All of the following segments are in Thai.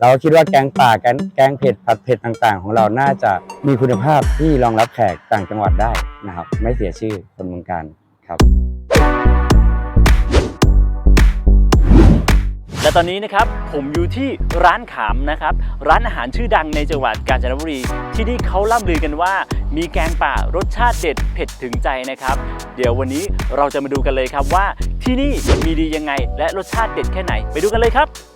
เราก็คิดว่าแกงป่าแกงแกงเผ็ดผัดเผ็ดต่างๆ ของเราน่าจะมีคุณภาพที่รองรับแขกต่างจังหวัดได้นะครับ ไม่เสียชื่อคนเมืองการครับ และตอนนี้นะครับผมอยู่ที่ร้านขามนะครับ ร้านอาหารชื่อดังในจังหวัดกาญจนบุรี ที่นี่เขาล่ำลือกันว่า มีแกงป่ารสชาติเด็ดเผ็ดถึงใจนะครับ เดี๋ยววันนี้เราจะมาดูกันเลยครับว่าที่นี่มีดียังไง และรสชาติเด็ดแค่ไหนไปดูกันเลยครับ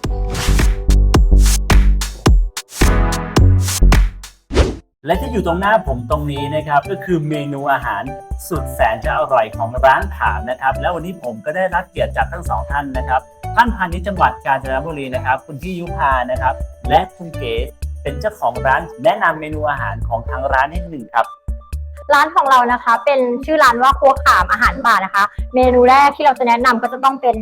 และที่อยู่ตรงหน้าผมตรงนี้นะครับก็คือเมนูอาหารสุดแสนจะอร่อยของร้านขามนะครับ แล้ววันนี้ผมก็ได้รับเกียรติจากทั้งสองท่านนะครับ ท่านพาณิชย์จังหวัดกาญจนบุรีนะครับ คุณพี่ยุพานะครับ และคุณเก๋เป็นเจ้าของร้านแนะนำเมนูอาหารของทางร้านนิดหนึ่งครับร้านของเรานะคะ เป็นชื่อร้านว่าครัวขามอาหารป่านะคะ เมนูแรกที่เราจะแนะนำก็จะต้องเป็น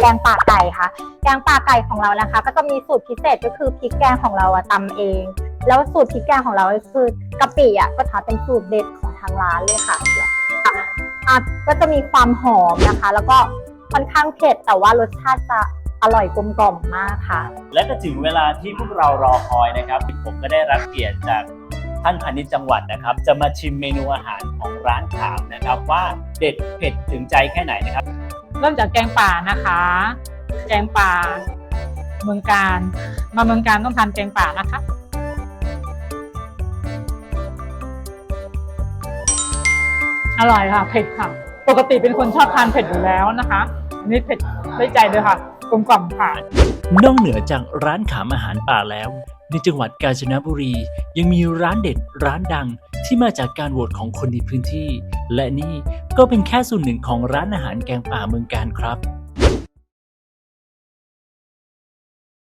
แกงป่าไก่ค่ะ แกงป่าไก่ของเรานะคะ ก็จะมีสูตรพิเศษก็คือพริกแกงของเราอะตำเอง แล้วสูตรพริกแกงของเราก็คือกะปิอะก็ถือเป็นสูตรเด็ดของทางร้านเลยค่ะอะก็จะมีความหอมนะคะ แล้วก็ค่อนข้างเผ็ดแต่ว่ารสชาติจะอร่อยกลมกล่อมมากค่ะ และก็ถึงเวลาที่พวกเรารอคอยนะครับ ผมก็ได้รับเกียรติจากท่านพาณิชย์จังหวัดนะครับ จะมาชิมเมนูอาหารของร้านขามนะครับ ว่าเด็ดเผ็ดถึงใจแค่ไหนนะครับ เริ่มจากแกงป่านะคะ แกงป่าเมืองการมาเมืองการต้องทานแกงป่านะคะอร่อยค่ะเผ็ดค่ะ ปกติเป็นคนชอบทานเผ็ดอยู่แล้วนะคะอันนี่เผ็ดได้ใจเลยค่ะ กลมกล่อมค่ะ นอกเหนือจากร้านขามอาหารป่าแล้ว ในจังหวัดกาญจนบุรี ยังมีร้านเด็ดร้านดังที่มาจากการโหวตของคนในพื้นที่ และนี่ก็เป็นแค่ส่วนหนึ่งของร้านอาหารแกงป่าเมืองการครับ